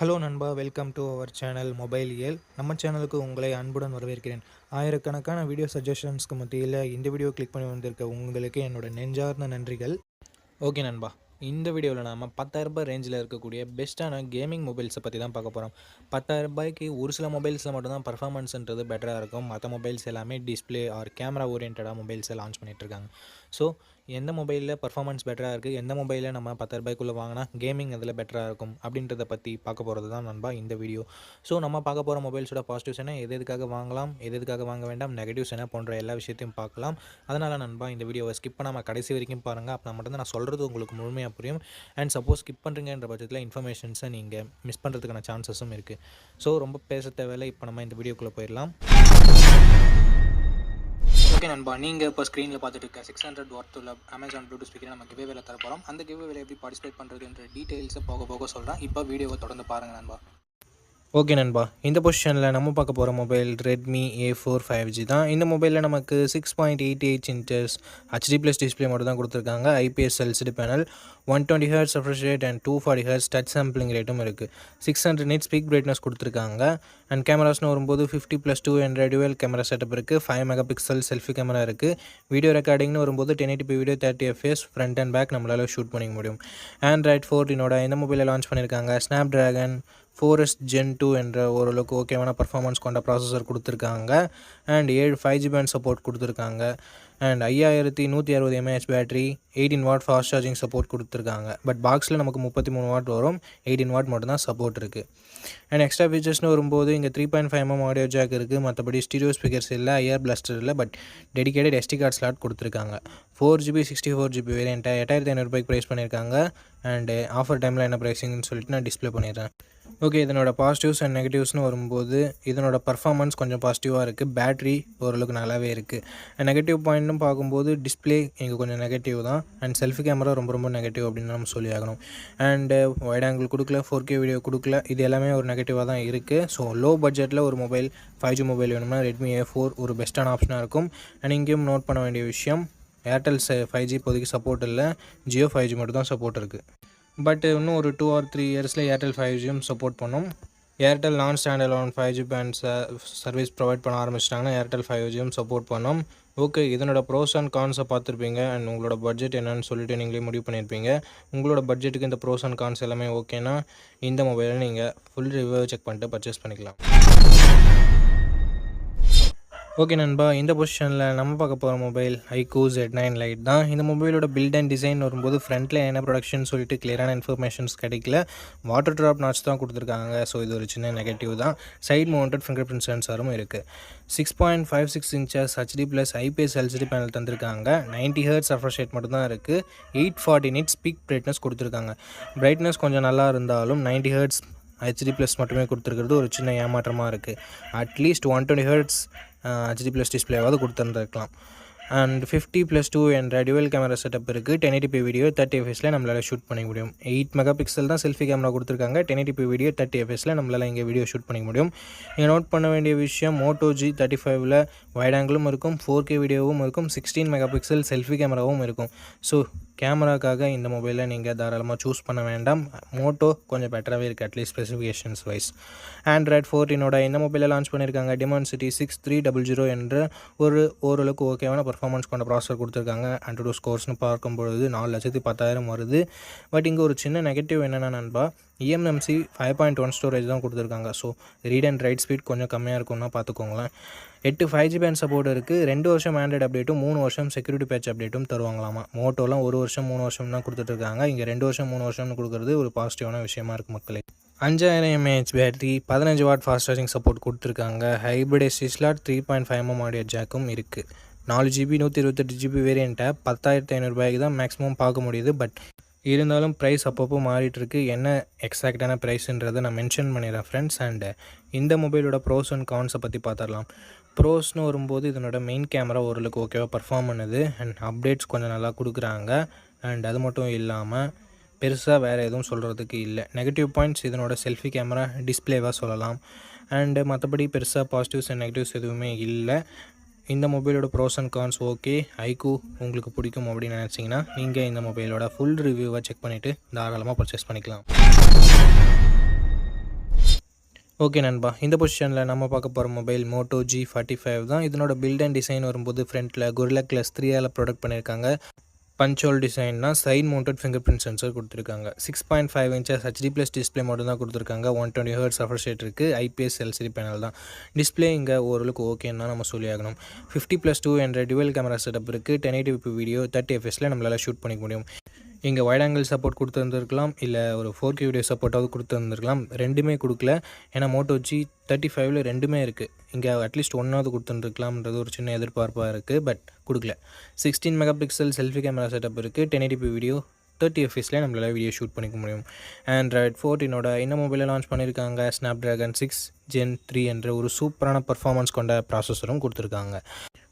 Hello நண்பா. Welcome to our channel mobile இயல் நம்ம சேனலுக்கு உங்களை அன்புடன் வரவேற்கிறேன். ஆயிரக்கணக்கான வீடியோ சஜஷன்ஸ்க்கு மத்தியில் இந்த வீடியோ கிளிக் பண்ணி வந்திருக்க உங்களுக்கு என்னோட நெஞ்சார்ந்த நன்றிகள். ஓகே நண்பா. இந்த வீடியோவில் நாம் பத்தாயிரரூபா ரேஞ்சில் இருக்கக்கூடிய பெஸ்ட்டான கேமிங் மொபைல்ஸை பற்றி தான் பார்க்க போகிறோம் பத்தாயிரரூபாய்க்கு ஒரு சில மொபைல்ஸில் மட்டும்தான் பர்ஃபார்மன்ஸ்ன்றது பெட்டராக இருக்கும். மற்ற மொபைல்ஸ் எல்லாமே டிஸ்பிளே ஆர் கேமரா ஓரியன்டாக மொபைல்ஸை லான்ச் பண்ணிகிட்ருக்காங்க ஸோ எந்த மொபைலில் பர்ஃபார்மன்ஸ் பெட்டராக இருக்குது எந்த மொபைலில் நம்ம பத்து ரூபாய்க்குள்ளே வாங்கினா கேமிங் அதில் பெட்டராக இருக்கும் அப்படின்றத பற்றி பார்க்க போகிறது தான் நண்பா இந்த வீடியோ ஸோ நம்ம பார்க்க போகிற மொபைல்ஸோட பாசிட்டிவ்ஸ் என்ன? எது எதுக்காக வாங்கலாம் எது எதுக்காக வாங்க வேண்டாம் நெகட்டிவ்ஸ் என்ன? போன்ற எல்லா விஷயத்தையும் பார்க்கலாம். அதனால் நண்பா இந்த வீடியோவை ஸ்கிப் பண்ணாமல் கடைசி வரைக்கும் பாருங்கள் அப்போ மட்டும் நான் சொல்கிறது உங்களுக்கு முழுமையாக புரியும். அண்ட் சப்போஸ் ஸ்கிப் பண்ணுறீங்கன்ற பட்சத்தில் இன்ஃபர்மேஷன்ஸை நீங்கள் மிஸ் பண்ணுறதுக்கான சான்சஸும் இருக்குது ஸோ ரொம்ப பேச தேவையில்லை. இப்போ நம்ம இந்த வீடியோக்குள்ளே போயிடலாம். ஓகே நண்பா நீங்கள் இப்போ ஸ்க்ரீனில் பார்த்துட்டு இருக்க சிக்ஸ் ஹண்ட்ரட் ஒர்த் உள்ள அமேசான் ப்ளூடூத் ஸ்பீக்கரை நம்ம கிவே வேலை தர போகிறோம் அந்த கிவே வேலை எப்படி பார்ட்டிசிபேட் பண்ணுறதுன்ற டீட்டெயில்ஸை போக போக சொல்கிறேன் இப்போ வீடியோவை தொடர்ந்து பாருங்கள் நண்பா. ஓகே நண்பா. இந்த பொசிஷனில் நம்ம பார்க்க போகிற mobile Redmi A four five G தான். இந்த மொபைலில் நமக்கு six point eight eight inches HD plus display மட்டும் தான் கொடுத்துருக்காங்க. IPS LCD panel one twenty hertz refresh rate and two forty hertz touch sampling ரேட்டும் இருக்குது six hundred nit peak brightness கொடுத்துருக்காங்க. அண்ட் கேமராஸ்னு வரும்போது fifty plus two hundred dual camera setup இருக்குது five mega pixel selfie camera இருக்குது video ரெக்கார்டிங்னு வரும்போது ten eighty p video thirty FPS front and back நம்மளால் ஷூட் பண்ணிக்க முடியும். ஆண்ட்ராய்ட் ஃபோர்டினோட இந்த மொபைலில் லான்ச் பண்ணியிருக்காங்க Snapdragon four s gen two என்ற ஓரளவுக்கு ஓகேவான பர்ஃபார்மன்ஸ் கொண்ட ப்ராசஸர் கொடுத்துருக்காங்க. அண்ட் ஏழு ஃபைவ் ஜி பேண்ட் சப்போர்ட் கொடுத்துருக்காங்க. அண்ட் ஐயாயிரத்தி நூற்றி அறுபது mAh battery eighteen watt fast charging support கொடுத்துருக்காங்க. பட் பாக்ஸில் நமக்கு முப்பத்தி மூணு வாட் வரும். எயிட்டீன் வாட் மட்டும் தான் சப்போர்ட் இருக்குது அண்ட் எக்ஸ்ட்ரா ஃபீச்சர்ஸ்னு வரும்போது இங்கே three point five M audio jack இருக்குது மற்றபடி ஸ்டீரியோ ஸ்பீக்கர்ஸ் இல்லை ஐஆர் பிளஸ்டர் இல்லை but dedicated SD card slot கொடுத்துருக்காங்க. Four GB sixty four GB வேரியண்ட்டை எட்டாயிரத்தி ஐநூறுபாய்க்கு ப்ரைஸ் பண்ணியிருக்காங்க. அண்டு ஆஃபர் டைமில் என்ன ப்ரைஸிங்னு சொல்லிட்டு நான் டிஸ்பிளே பண்ணிடுறேன். ஓகே இதனோட பாசிட்டிவ்ஸ் அண்ட் நெகட்டிவ்ஸ்னு வரும்போது இதனோட பர்ஃபார்மன்ஸ் கொஞ்சம் பாசிட்டிவாக இருக்குது பேட்ரி ஓரளவுக்கு நல்லாவே இருக்குது நெகட்டிவ் பாயிண்ட்னு பார்க்கும்போது டிஸ்பிளே இங்கே கொஞ்சம் நெகட்டிவ் தான். அண்ட் செல்ஃபி கேமரா ரொம்ப ரொம்ப நெகட்டிவ் அப்படின்னு நம்ம சொல்லி ஆகணும். அண்டு வைட் ஆங்கிள் கொடுக்கல ஃபோர் கே வீடியோ கொடுக்கல இது எல்லாமே ஒரு நெகட்டிவாக தான் இருக்குது ஸோ லோ பட்ஜெட்டில் ஒரு மொபைல் ஃபைவ் ஜி மொபைல் வேணும்னா ரெட்மி ஏ ஃபோர் ஒரு பெஸ்ட்டான ஆப்ஷனாக இருக்கும். அண்ட் இங்கேயும் நோட் பண்ண வேண்டிய விஷயம் ஏர்டெல் ஃபைவ் ஜி இப்போதைக்கு சப்போர்ட் இல்லை. ஜியோ ஃபைவ் ஜி மட்டும் தான் சப்போர்ட் இருக்குது பட் இன்னும் ஒரு டூ ஆர் த்ரீ இயர்ஸில் ஏர்டெல் ஃபைவ் ஜியும் சப்போர்ட் பண்ணும். Airtel non standard one five G band service provide பண்ண ஆரம்பிச்சிட்டாங்கன்னா ஏர்டெல் ஃபைவ் ஜியும் சப்போர்ட் பண்ணும். ஓகே இதனோட ப்ரோஸ் அண்ட் கான்ஸை பார்த்துருப்பீங்க. அண்ட் உங்களோட பட்ஜெட் என்னன்னு சொல்லிட்டு நீங்களே முடிவு பண்ணியிருப்பீங்க உங்களோட பட்ஜெட்டுக்கு இந்த ப்ரோஸ் அண்ட் கான்ஸ் எல்லாமே ஓகேனா இந்த மொபைலை நீங்கள் ஃபுல் ரிவ்யூ செக் பண்ணிட்டு பர்ச்சேஸ் பண்ணிக்கலாம். ஓகே நண்பா இந்த பொசிஷனில் நம்ம பார்க்க போகிற mobile iQOO Z nine lite தான். இந்த மொபைலோட பில்ட் அண்ட் டிசைன் வரும்போது ஃப்ரண்ட்டில் என்ன ப்ரொடக்ஷன் சொல்லிட்டு கிளியரான இன்ஃபர்மேஷன்ஸ் கிடைக்கல. வாட்டர் ட்ராப் நாட்ச் தான் கொடுத்துருக்காங்க. ஸோ இது ஒரு சின்ன நெகட்டிவ் தான். சைட் மவுண்டட் ஃபிங்கர் பிரிண்ட் சென்சாரும் இருக்குது six point five six inches HD plus IPS LCD panel தந்திருக்காங்க. நைன்ட்டி ஹர்ட்ஸ் ரெஃப்ரெஷ் ரேட் மட்டும் தான் இருக்குது eight forty nit peak brightness கொடுத்துருக்காங்க. பிரைட்னஸ் கொஞ்சம் நல்லா இருந்தாலும் நைன்ட்டி ஹர்ட்ஸ் ஹெச்டி ப்ளஸ் மட்டுமே கொடுத்துருக்கிறது ஒரு சின்ன ஏமாற்றமாக இருக்குது at least one twenty hertz HD plus டிஸ்பிளேவாவது கொடுத்துருந்துருக்கலாம். அண்ட் ஃபிஃப்டி ப்ளஸ் டூ என்ற டுவெல் கேமரா செட்டப் இருக்குது ten eighty p video thirty எஃப்எஸில் நம்மளால் ஷூட் பண்ணிக்க முடியும். எயிட் மெகா பிக்சல் தான் செல்ஃபி கேமரா கொடுத்துருக்காங்க. Ten eighty p video thirty எஃப்எஸில் நம்மளால் இங்கே வீடியோ ஷூட் பண்ணிக்க முடியும். இங்கே நோட் பண்ண வேண்டிய விஷயம் மோட்டோ ஜி தேர்ட்டி ஃபைவ்ல வைட் ஆங்கிளும் இருக்கும் ஃபோர் கே வீடியோவும் இருக்கும் சிக்ஸ்டீன் மெகா பிக்சல் செல்ஃபி கேமராவும் இருக்கும். ஸோ கேமராக்காக இந்த மொபைலை நீங்கள் தாராளமாக சூஸ் பண்ண வேண்டாம். மோட்டோ கொஞ்சம் பெட்டராகவே இருக்குது at least specifications wise Android ஃபோர்டீனோட இந்த மொபைலை லான்ச் பண்ணியிருக்காங்க Dimensity six three double zero என்ற ஒரு ஓரளவுக்கு ஓகேவான பர்ஃபார்மன்ஸ் கொண்ட ப்ராசர் கொடுத்துருக்காங்க. ஆண்ட்ராய்டு ஸ்கோர்ஸ்னு பார்க்கும்பொழுது நாலு லட்சத்தி பத்தாயிரம் வருது. பட் இங்கே ஒரு சின்ன நெகட்டிவ் என்னென்னா நண்பா eMMC five point one storage தான் கொடுத்துருக்காங்க. So read and write speed கொஞ்சம் கம்மியாக இருக்கும்னா பார்த்துக்கோங்களேன் எட்டு ஃபைவ் ஜி பேண்ட் சப்போர்ட் இருக்குது ரெண்டு வருஷம் ஆண்ட்ராய்டு அப்டேட்டும் மூணு வருஷம் செக்யூரிட்டி பேட்ச் அப்டேட்டும் தருவாங்களாமா. மோட்டோலாம் ஒரு வருஷம் மூணு வருஷம் தான் கொடுத்துட்ருக்காங்க இங்கே ரெண்டு வருஷம் மூணு வருஷம்னு கொடுக்குறது ஒரு பாசிட்டிவான விஷயமா இருக்குது மக்களே. அஞ்சாயிரம் எம்ஏஹெச் பேட்டரி பதினஞ்சு வாட் ஃபாஸ்ட் சார்ஜிங் சப்போர்ட் கொடுத்துருக்காங்க. Hybrid sim slot three point five M audio ஜாக்கும் இருக்குது நாலு ஜிபி நூற்றி இருபத்தெட்டு ஜிபி வேரியண்ட்டை பத்தாயிரத்தி ஐநூறுபாய்க்கு தான் மேக்ஸிமம் பார்க்க முடியுது. பட் இருந்தாலும் ப்ரைஸ் அப்பப்போ மாறிட்டுருக்கு. என்ன எக்ஸாக்டான ப்ரைஸுன்றதை நான் மென்ஷன் பண்ணிடுறேன் ஃப்ரெண்ட்ஸ் அண்டு இந்த மொபைலோட ப்ரோஸ் அண்ட் கான்ஸை பற்றி பார்த்துடலாம் ப்ரோஸ்னு வரும்போது இதனோட மெயின் கேமரா ஓரளவுக்கு ஓகேவாக பர்ஃபார்ம் பண்ணுது. அண்ட் அப்டேட்ஸ் கொஞ்சம் நல்லா கொடுக்குறாங்க. அண்ட் அது மட்டும் இல்லாமல் பெருசாக வேறு எதுவும் சொல்கிறதுக்கு இல்லை. நெகட்டிவ் பாயிண்ட்ஸ் இதனோட செல்ஃபி கேமரா டிஸ்பிளேவாக சொல்லலாம். அண்டு மற்றபடி பெருசாக பாசிட்டிவ்ஸ் அண்ட் நெகட்டிவ்ஸ் எதுவுமே இல்லை. இந்த மொபைலோட pros and cons okay iQOO உங்களுக்கு பிடிக்கும் அப்படின்னு நினச்சிங்கன்னா நீங்கள் இந்த மொபைலோட ஃபுல் ரிவ்யூவை செக் பண்ணிவிட்டு தாராளமாக பர்ச்சேஸ் பண்ணிக்கலாம். ஓகே நண்பா இந்த பொசிஷனில் நம்ம பார்க்க போகிற mobile Moto G forty five தான். இதனோட பில்ட் அண்ட் டிசைன் வரும்போது ஃப்ரண்ட்டில் குரிலா கிளஸ் த்ரீயால் ப்ரொடக்ட் பண்ணியிருக்காங்க பஞ்சோல் டிசைன்னா side mounted finger print sensor கொடுத்துருக்காங்க six point five inches HD plus display மட்டும் தான் கொடுத்துருக்காங்க. ஒன் டுவெண்ட்டி ஹர்ட்ஸ் ரெஃப்ரெஷ் இருக்குது ஐபிஎஸ் எல்சிடி பேனல் தான். டிஸ்பிளே இங்கே ஓரளவுக்கு ஓகேன்னா நம்ம சொல்லியாகணும். ஃபிஃப்டி ப்ளஸ் டூ என்ற டுவெல் கேமரா செட்டப் இருக்குது டென் எயிட்டி வீடியோ தேர்ட்டி எஃப்எஸில் நம்மளால் ஷூட் பண்ணிக்க முடியும். இங்கே வைட் ஆங்கிள் சப்போர்ட் கொடுத்துருந்துருக்கலாம் இல்லை ஒரு ஃபோர் கே வீடியோ சப்போர்ட்டாவது கொடுத்துருந்துருக்கலாம் ரெண்டுமே கொடுக்கல. ஏன்னா மோட்டோ ஜி தேர்ட்டி ஃபைவ்ல ரெண்டுமே இருக்குது இங்கே அட்லீஸ்ட் ஒன்றாவது கொடுத்துருக்கலாம்ன்றது ஒரு சின்ன எதிர்பார்ப்பாக இருக்குது பட் கொடுக்கல. Sixteen megapixel selfie camera setup இருக்குது டென் எயிட்டி வீடியோ தேர்ட்டி எஃப்எஸில் நம்மளால் வீடியோ ஷூட் பண்ணிக்க முடியும். ஆண்ட்ராய்ட் ஃபோர்டீனோட இந்த மொபைலில் லான்ச் பண்ணியிருக்காங்க Snapdragon six gen three என்ற ஒரு சூப்பரான பர்ஃபார்மன்ஸ் கொண்ட ப்ராசஸரும் கொடுத்துருக்காங்க.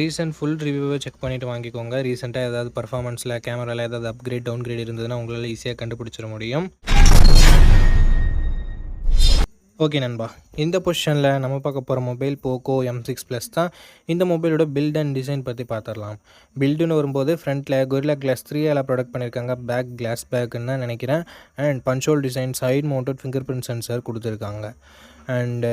ரீசெண்ட் ஃபுல் ரிவ்யூவை செக் பண்ணிவிட்டு வாங்கிக்கோங்க. ரீசெண்டாக ஏதாவது பர்ஃபார்மன்ஸில் கேமராவில் ஏதாவது அப்கிரேட் டவுன் கிரேட் இருந்ததுன்னா உங்களால் ஈஸியாக கண்டுபிடிச்சிட முடியும். ஓகே நண்பா. இந்த பொசிஷனில் நம்ம பார்க்க போகிற mobile Poco M six plus தான். இந்த மொபைலோட பில்ட் அண்ட் டிசைன் பற்றி பார்த்துடலாம் பில்டுன்னு வரும்போது ஃப்ரண்ட்டில் கொரிலா கிளாஸ் த்ரீ எல்லாம் ப்ரொடக்ட் பண்ணியிருக்காங்க பேக் கிளாஸ் பேக்குன்னு தான் நினைக்கிறேன். And punch hole design side mounted fingerprint sensor கொடுத்துருக்காங்க. அண்டு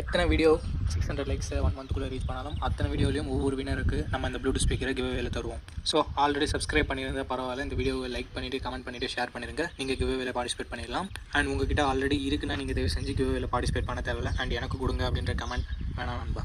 எத்தனை video six hundred likes one மந்த்குள்ளே reach பண்ணாலும் அத்தனை வீடியோலையும் ஒவ்வொரு வினருக்கு நம்ம இந்த ப்ளூடூத் ஸ்பீக்கரை கிவ்வேல தருவோம். ஸோ ஆல்ரெடி சப்ஸ்கிரைப் பண்ணியிருந்தால் பரவாயில்ல. இந்த வீடியோவை லைக் பண்ணிவிட்டு கமெண்ட் பண்ணிவிட்டு ஷேர் பண்ணிடுங்க நீங்கள் கிவ்வேல பார்ட்டிசிபேட் பண்ணிடலாம். அண்ட் உங்ககிட்ட ஆல்ரெடி இருக்குன்னா நீங்கள் தயவு செஞ்சு கிவ்வேல பார்ட்டிசிபேட் பண்ண தேவையில்ல. அண்ட் எனக்கு கொடுங்க அப்படின்ற கமெண்ட் வேணாம் நண்பா.